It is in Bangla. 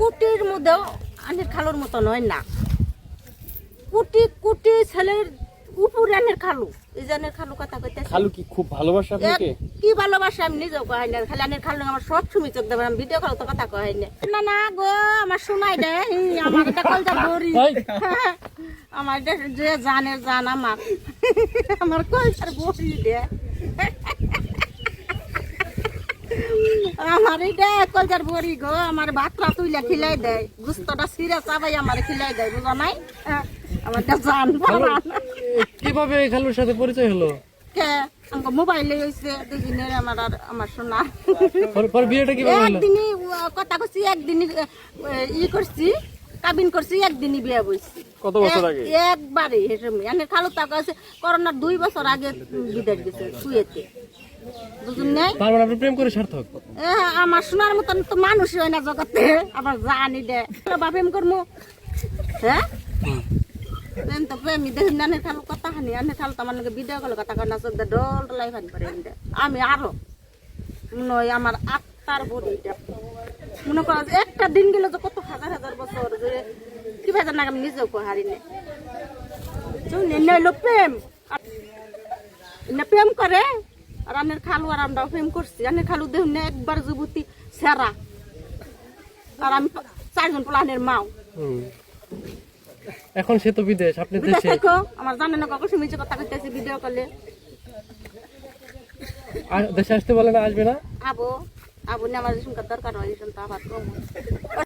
কুটির মধ্যেও আনের খালুর মতো নয় না। কুটি কুটি ছেলের উপরে আনের খালু। এই যে আনের খালু কথা কইতে খালু কি খুব ভালোবাসে আপনাকে? কি ভালোবাসা আমি নিজেও কহাই না। খালি আনের খালু আমার সব সময় চোখ দেবেন আমি ভিডিও কল তো কথা কহাই না। না না গো আমার শোনাই দে আমার এটা বড়ি। এই। আমার এটা যে জানে জান আমার। আমার কলজার বড়ি দে আমার এটা কলজার বড়ি গো আমার ভাতটা তুইলা খিলাই দেয়। গুস্তটা সিরা চাবাই আমার খিলাই দেয় বুঝা নাই? হ্যাঁ, আমার জান কীভাবে এই খালুর সাথে পরিচয় হলো? কে? আমাকে মোবাইলে দুদিনের আমার আর আমার সোনা পর- বিয়েটা কীভাবে হলো? একদিনই কথা করছি একদিনই ই করছি কাবিন করছি একদিনই বিয়ে বইছি। কত বছর আগে? একবারে হেসমি এনে খালু তাকে করোনার দুই বছর আগে বিদেশ গেছে শুয়েতে। বুঝুন নাই? মানে আপনি প্রেম করে সার্থক। আমার সোনার মতন তো মানুষই হয় না জগতে। আবার জানি দে বাপেম করমু। হ্যাঁ প্রেম তো প্রেম দেখি নানের খালু কথা হানি আনের খালু তো আমার লগে ভিডিও কথা না চোখ দিয়ে ডল ডলাই ফানি পারে আমি আরও হয় আমার আত্মার বডি এটা মনে করো একটা দিন গেলে যে কত হাজার হাজার বছর যে কি ভেজার না আমি নিজেও কো হারি না নইলো প্রেম। প্রেম করে আর আনের খালু আর আমরা প্রেম করছি। আনের খালু দেখুন একবার যুবতী সেরা। আর আমি চারজন পোলানের মাও। এখন সে তো বিদেশ আপনি দেশে থেকেও আমার জানে না কখন শুনেছি কথা কইতেছি ভিডিও কলে আর দেশে আসতে বলে না আসবে না? আবো আবু না আমার শুনকার দরকার হয় শুনতে আবার